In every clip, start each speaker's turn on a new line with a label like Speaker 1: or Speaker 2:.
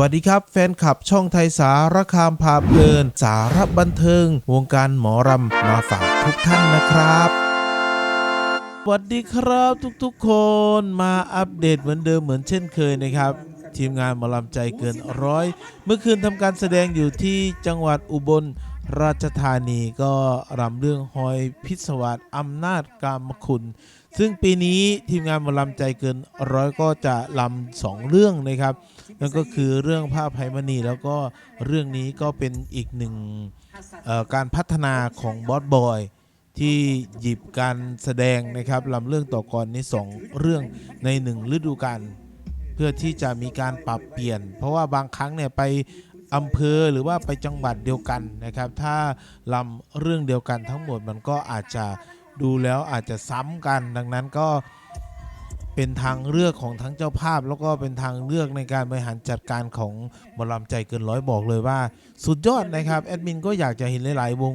Speaker 1: วัสดีครับ แฟนคลับช่องไทยสารคามพาเพลิน สารบันเทิง วงการหมอรำมาฝากทุกท่านนะครับสวัสดีครับทุกๆคนมาอัปเดตเหมือนเดิมเหมือนเช่นเคยนะครับ ทีมงานหมอลำใจเกินร้อย เมื่อคืนทำการแสดงอยู่ที่จังหวัดอุบล ราชธานีก็รำเรื่องหอยพิศวาสอำนาจกามคุณ ซึ่งปีนี้ทีมงานมอลำใจเกินร้อยก็จะลำสองเรื่องนะครับ นั่นก็คือเรื่องผ้าไพมณีแล้วก็เรื่องนี้ก็เป็นอีกหนึ่งการพัฒนาของบอสบอยที่หยิบการแสดงนะครับลำเรื่องต่อกรในสองเรื่องในหนึ่งฤดูกาลเพื่อที่จะมีการปรับเปลี่ยน เพราะว่าบางครั้งเนี่ยไป อำเภอหรือว่าไปจังหวัดเดียวกันนะครับ ถ้าลำเรื่องเดียวกันทั้งหมดมันก็อาจจะดูแล้วอาจจะซ้ำกัน ดังนั้นก็เป็นทางเลือกของทั้งเจ้าภาพ แล้วก็เป็นทางเลือกในการบริหารจัดการของหมอลำใจเกินร้อยบอกเลยว่า สุดยอดนะครับแอดมินก็อยากจะเห็นหลาย ๆ วง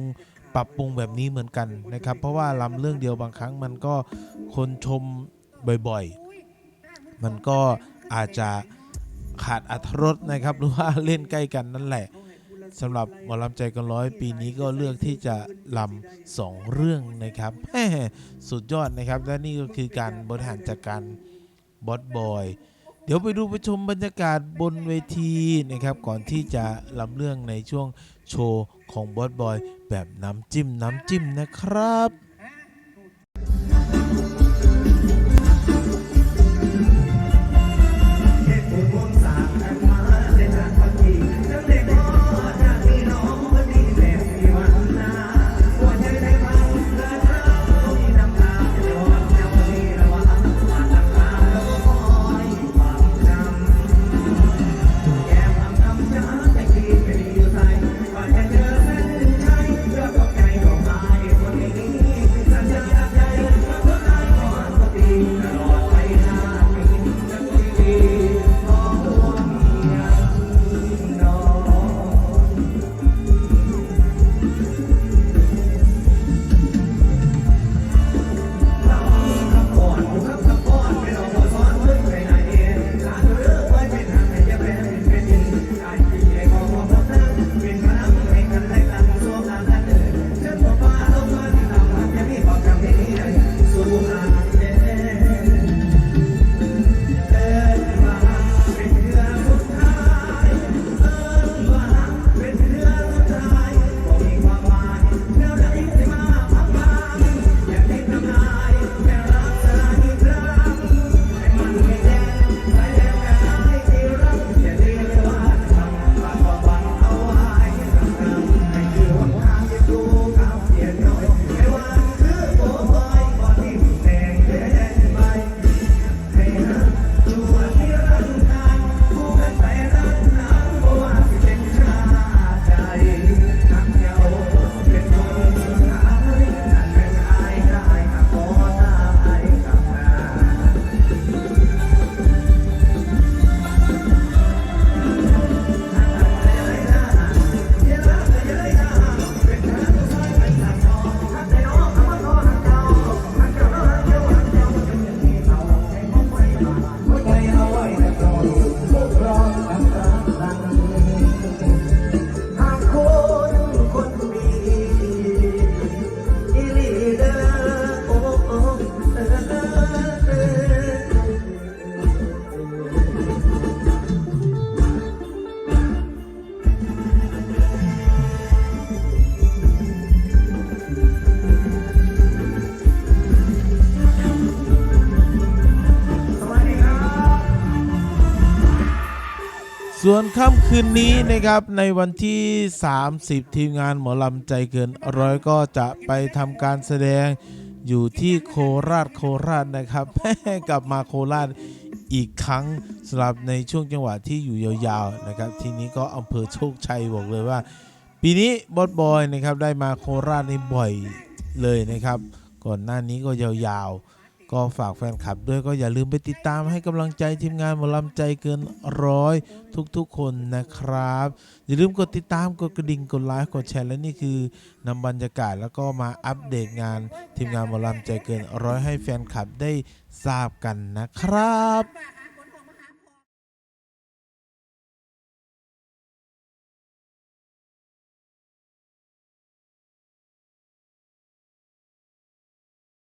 Speaker 1: ปรับปรุงแบบนี้เหมือนกันนะครับ เพราะว่าลำเรื่องเดียวบางครั้งมันก็คนชมบ่อย ๆ มันก็อาจจะ ขาดอัธรสนะครับ หรือว่าเล่นใกล้กันนั่นแหละสำหรับหมอลำใจกันร้อยปีนี้ก็เลือกที่จะลำสองเรื่องนะครับสุดยอดนะครับ และนี่ก็คือการบริหารจัดการบอสบอย เดี๋ยวไปดูไปชมบรรยากาศบนเวทีนะครับ ก่อนที่จะลำเรื่องในช่วงโชว์ของบอสบอยแบบน้ำจิ้มน้ำจิ้มนะครับ Thank you. ส่วนค่ำคืนนี้นะครับในวันที่ 30 ทีมงานหมอลำใจเกินร้อยก็จะไปทำการแสดงอยู่ที่โคราชโคราชนะครับกลับมาโคราชอีกครั้งสำหรับในช่วงจังหวะที่อยู่ยาวๆนะครับ ทีนี้ก็อำเภอโชคชัยบอกเลยว่า ปีนี้บอสบอยนะครับได้มาโคราชในบ่อยเลยนะครับ ก่อนหน้านี้ก็ยาวๆ ก็ฝากแฟนคลับด้วยก็อย่าลืมไปติดตามให้กำลังใจทีมงานหมอลำใจเกินร้อยทุกๆคนนะครับ อย่าลืมกดติดตามกดกระดิ่งกดไลค์กดแชร์และนี่คือนำบรรยากาศแล้วก็มาอัปเดตงานทีมงานหมอลำใจเกินร้อยให้แฟนคลับได้ทราบกันนะครับ